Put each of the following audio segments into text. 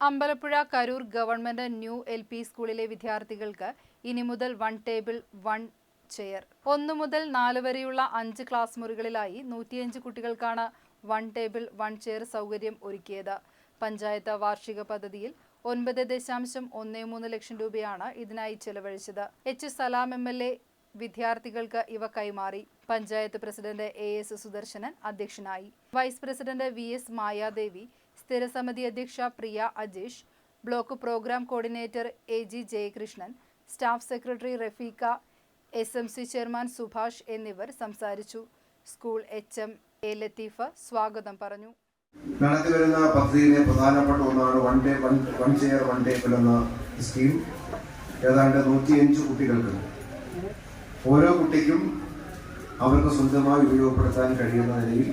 Ambalappuzha Karur government new L P സ്കൂളിലെ വിദ്യാർത്ഥികൾക്ക് ഇനി മുതൽ വൺ ടേബിൾ വൺ ചെയർ. ഒന്നു മുതൽ നാല് വരെയുള്ള അഞ്ച് ക്ലാസ് മുറികളിലായി നൂറ്റിയഞ്ച് കുട്ടികൾക്കാണ് വൺ ടേബിൾ വൺ ചെയർ സൗകര്യം ഒരുക്കിയത്. പഞ്ചായത്ത് വാർഷിക പദ്ധതിയിൽ ഒൻപത് ദശാംശം ഒന്ന് മൂന്ന് ലക്ഷം രൂപയാണ് ഇതിനായി ചെലവഴിച്ചത്. H Salam M L A വിദ്യാർത്ഥികൾക്ക് ഇവ കൈമാറി. Panchayat president A S Sudarsanan അധ്യക്ഷനായി. Vice president V S Mayadevi സ്ഥിരസമിതി അധ്യക്ഷ Priya Ajesh block programme coordinator A G Jayakrishnan staff secretary Rafeeqa S M C chairman Subhash എന്നിവർ സംസാരിച്ചു. School H M A Latheef സ്വാഗതം പറഞ്ഞു. നടത്തി വരുന്ന പദ്ധതിയിലെ പ്രധാനപ്പെട്ട ഒന്നാണ് one day one one chair one table എന്ന സ്കീം ഏതാണ്ട് നൂറ്റിയഞ്ച് കുട്ടികൾക്ക്. ഓരോ കുട്ടിക്കും അവർക്ക് സ്വന്തമായി ഉപയോഗപ്പെടുത്താൻ കഴിയുന്ന നിലയിൽ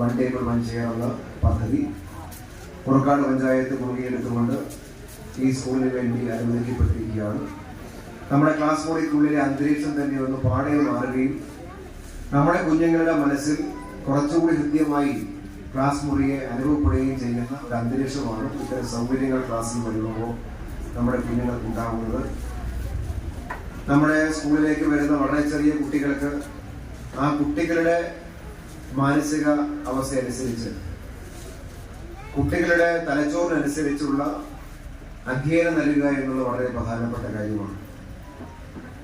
വൺ ടേബിൾ വൺ ചെയർ എന്ന പദ്ധതി പുറക്കാട് പഞ്ചായത്ത് മുൻകൈയെടുത്തുകൊണ്ട് ഈ സ്കൂളിന് വേണ്ടി അനുവദിക്കപ്പെട്ടിരിക്കുകയാണ്. നമ്മുടെ ക്ലാസ് മുറിക്കുള്ളിലെ അന്തരീക്ഷം തന്നെ ഒന്ന് പാടെ മാറുകയും നമ്മുടെ കുഞ്ഞുങ്ങളുടെ മനസ്സിൽ കുറച്ചുകൂടി ഹൃദ്യമായി ക്ലാസ് മുറിയെ അനുഭവപ്പെടുകയും ചെയ്യുന്ന ഒരു അന്തരീക്ഷമാണ് ഇത്തരം സൗകര്യങ്ങൾ ക്ലാസ്സിൽ വരുമ്പോൾ നമ്മുടെ കുഞ്ഞുങ്ങൾക്ക് ഉണ്ടാകുന്നത്. നമ്മുടെ സ്കൂളിലേക്ക് വരുന്ന വളരെ ചെറിയ കുട്ടികൾക്ക് ആ കുട്ടികളുടെ മാനസിക അവസ്ഥ അനുസരിച്ച് കുട്ടികളുടെ തലച്ചോറിനനുസരിച്ചുള്ള അധ്യയനം നൽകുക എന്നുള്ളത് വളരെ പ്രധാനപ്പെട്ട കാര്യമാണ്.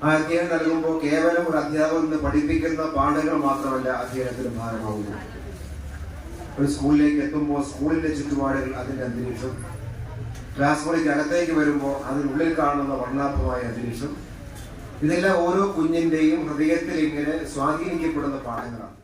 ആ അധ്യയനം നൽകുമ്പോൾ കേവലം ഒരു അധ്യാപകൻ നിന്ന് പഠിപ്പിക്കുന്ന പാഠങ്ങൾ മാത്രമല്ല അധ്യയനത്തിന് ഭാരമാകുന്നു ഒരു സ്കൂളിലേക്ക് എത്തുമ്പോൾ സ്കൂളിന്റെ ചുറ്റുപാടുകൾ അതിന്റെ അന്തരീക്ഷം. ക്ലാസ് മുറിക്ക് അകത്തേക്ക് വരുമ്പോൾ അതിനുള്ളിൽ കാണുന്ന വർണാഭമായ അന്തരീക്ഷം. ഇതെല്ലാം ഓരോ കുഞ്ഞിന്റെയും ഹൃദയത്തിൽ ഇങ്ങനെ സ്വാധീനിക്കപ്പെടുന്ന പാഠങ്ങളാണ്.